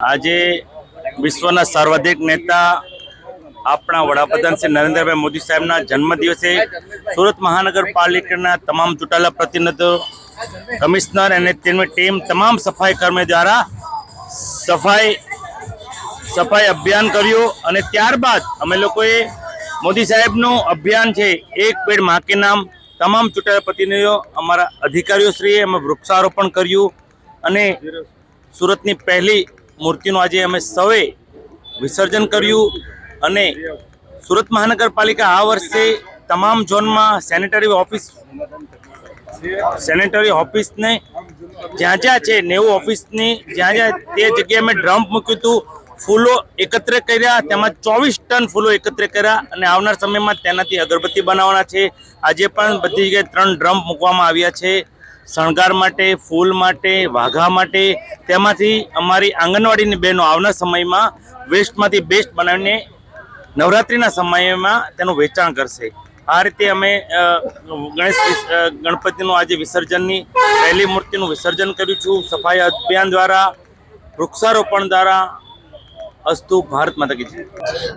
આજે વિશ્વના સર્વાધિક નેતા આપણા વડાપ્રધાન શ્રી નરેન્દ્રભાઈ મોદી સાહેબના જન્મદિવસે સુરત મહાનગરપાલિકાના તમામ ચૂંટાયેલા પ્રતિનિધિઓ, કમિશનર અને તેમની ટીમ તમામ સફાઈ કર્મી દ્વારા સફાઈ સફાઈ અભિયાન કર્યું અને ત્યારબાદ અમે લોકોએ મોદી સાહેબનું અભિયાન છે, એક પેડ માકે નામ તમામ ચૂંટાયેલા પ્રતિનિધિઓ, અમારા અધિકારીઓશ્રીએ અમે વૃક્ષારોપણ કર્યું અને સુરતની પહેલી મૂર્તિનું આજે અમે સૌએ વિસર્જન કર્યું અને સુરત મહાનગરપાલિકા આ વર્ષે તમામ ઝોનમાં સેનેટરી ઓફિસ સેનેટરી ઓફિસને જ્યાં જ્યાં છે નેવું ઓફિસની, જ્યાં જ્યાં તે જગ્યાએ અમે ડ્રમ્પ મૂક્યું હતું, ફૂલો એકત્ર કર્યા, તેમાં ચોવીસ ટન ફૂલો એકત્ર કર્યા અને આવનાર સમયમાં તેનાથી અગરબત્તી બનાવવાના છે. આજે પણ બધી જગ્યાએ ત્રણ ડ્રમ્પ મૂકવામાં આવ્યા છે. શણગાર માટે, ફૂલ માટે, વાઘા માટે, તેમાંથી અમારી આંગણવાડીની બહેનો આવનાર સમયમાં વેસ્ટમાંથી બેસ્ટ બનાવીને નવરાત્રિના સમયમાં તેનું વેચાણ કરશે. આ રીતે અમે ગણેશ ગણપતિનું આજે વિસર્જનની પહેલી મૂર્તિનું વિસર્જન કર્યું છું. સફાઈ અભિયાન દ્વારા, વૃક્ષારોપણ દ્વારા અસ્તુ ભારત માતા કી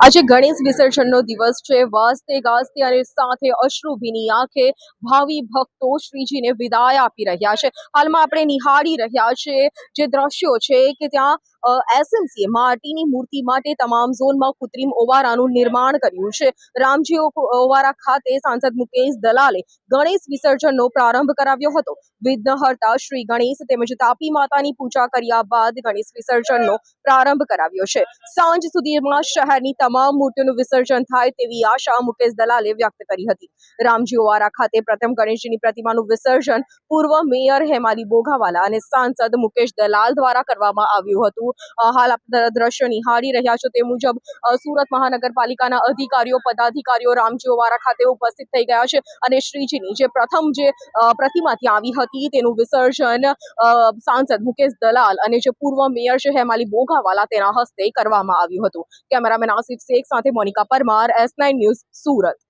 આજે ગણેશ વિસર્જનનો દિવસ છે. વાસ્તે ગાસ્તે અને સાથે અશ્રુભીની આંખે ભાવિ ભક્તો શ્રીજીને વિદાય આપી રહ્યા છે. હાલમાં આપણે નિહાળી રહ્યા છે જે દ્રશ્યો છે કે ત્યાં એસએમસીએ માટીની મૂર્તિ માટે તમામ ઝોનમાં કૃત્રિમ ઓવારાનું નિર્માણ કર્યું છે. રામજી ઓવારા ખાતે સાંસદ મુકેશ દલાલે ગણેશ વિસર્જનનો પ્રારંભ કરાવ્યો હતો. વિઘ્નહર્તા શ્રી ગણેશ તેમજ તાપી માતાની પૂજા કર્યા બાદ ગણેશ વિસર્જનનો પ્રારંભ કરાવ્યો છે. સાંજ સુધીમાં શહેરની તમામ મૂર્તિઓનું વિસર્જન થાય તેવી આશા મુકેશ દલાલે વ્યક્ત કરી હતી. રામજી ઓવારા ખાતે પ્રથમ ગણેશજીની પ્રતિમાનું વિસર્જન પૂર્વ મેયર હેમાલી બોઘાવાલા અને સાંસદ મુકેશ દલાલ દ્વારા કરવામાં આવ્યું હતું. હાલ આપ દ- નિહાળી રહ્યા છો તે મુજબ સુરત મહાનગરપાલિકાના અધિકારીઓ, પદાધિકારીઓ રામજી ઓવારા ખાતે ઉપસ્થિત થઈ ગયા છે અને શ્રીજીની જે પ્રથમ જે પ્રતિમા ત્યાં આવી હતી તેનું વિસર્જન સાંસદ મુકેશ દલાલ અને જે પૂર્વ મેયર છે હેમાલી બોઘાવાલા તેના હસ્તે કરવામાં આવ્યું હતું. કેમેરામેન આસિફ શેખ સાથે Monika Parmar S nine news Surat.